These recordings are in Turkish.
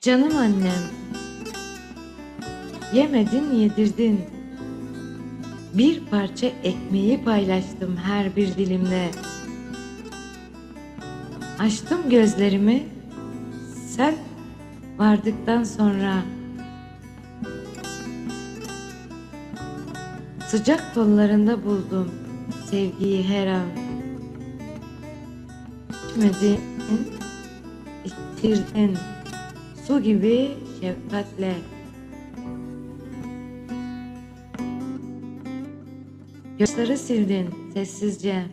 Canım annem. Yemedin yedirdin. Bir parça ekmeği paylaştım her bir dilimle. Açtım gözlerimi. Sen vardıktan sonra sıcak kollarında buldum sevgiyi her an. İçmedin, içtirdin su gibi şefkatle. Gözleri sildin sessizce.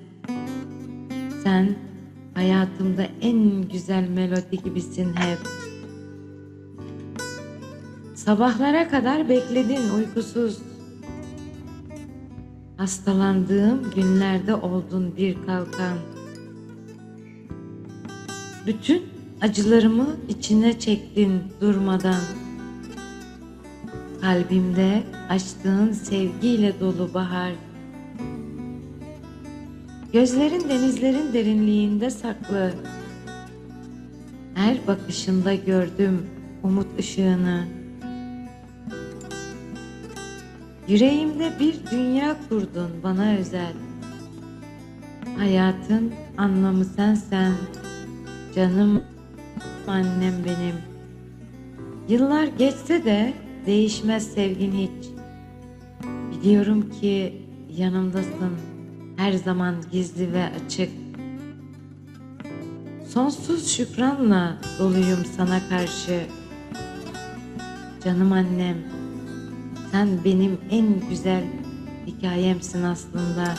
Sen hayatımda en güzel melodi gibisin hep. Sabahlara kadar bekledin uykusuz. Hastalandığım günlerde oldun bir kalkan. Bütün acılarımı içine çektin durmadan. Kalbimde açtığın sevgiyle dolu bahar. Gözlerin denizlerin derinliğinde saklı. Her bakışında gördüm umut ışığını. Yüreğimde bir dünya kurdun bana özel. Hayatın anlamı sensen. Canım annem benim. Yıllar geçse de değişmez sevgin hiç. Biliyorum ki yanımdasın her zaman gizli ve açık. Sonsuz şükranla doluyum sana karşı. Canım annem, sen benim en güzel hikayemsin aslında.